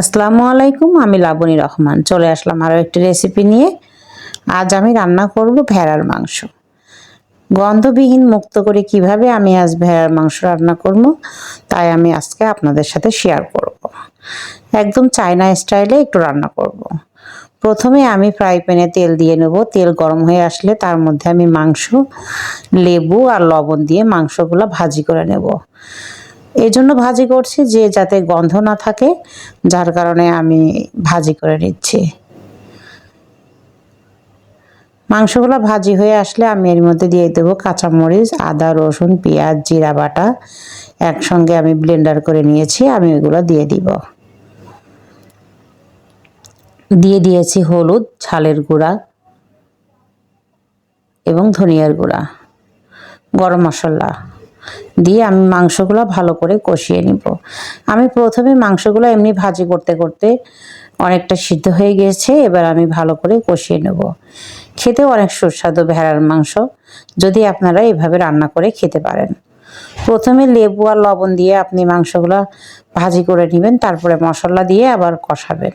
আসসালামু আলাইকুম, আমি লাবণী রহমান। চলে আসলাম আরও একটি রেসিপি নিয়ে। আজ আমি রান্না করব ভেড়ার মাংস। গন্ধবিহীন মুক্ত করে কীভাবে আমি আজ ভেড়ার মাংস রান্না করব, তাই আমি আজকে আপনাদের সাথে শেয়ার করব। একদম চায়না স্টাইলে একটু রান্না করব। প্রথমে আমি ফ্রাই প্যানে তেল দিয়ে নেব। তেল গরম হয়ে আসলে তার মধ্যে আমি মাংস, লেবু আর লবণ দিয়ে মাংসগুলো ভাজি করে নেব। এই জন্য ভাজি করছি, যে যাতে গন্ধ না থাকে, যার কারণে আমি ভাজি করে নিচ্ছি। মাংসগুলো ভাজি হয়ে আসলে আমি এর মধ্যে দিয়ে দেবো কাঁচামরিচ, আদা, রসুন, পেঁয়াজ, জিরা, বাটা। একসঙ্গে আমি ব্লেন্ডার করে নিয়েছি, আমি ওইগুলো দিয়ে দিব। দিয়ে দিয়েছি হলুদ ছালের গুঁড়া এবং ধনিয়ার গুঁড়া, গরম মশলা। দিয়ে আমি মাংসগুলো ভালো করে কষিয়ে নিব। আমি প্রথমে মাংসগুলো এমনি ভাজি করতে করতে অনেকটা সিদ্ধ হয়ে গিয়েছে এবার আমি ভালো করে কষিয়ে নেব। খেতে অনেক সুস্বাদু ভেড়ার মাংস, যদি আপনারা এভাবে রান্না করে খেতে পারেন। প্রথমে লেবু আর লবণ দিয়ে আপনি মাংসগুলো ভাজি করে নেবেন, তারপরে মশলা দিয়ে আবার কষাবেন।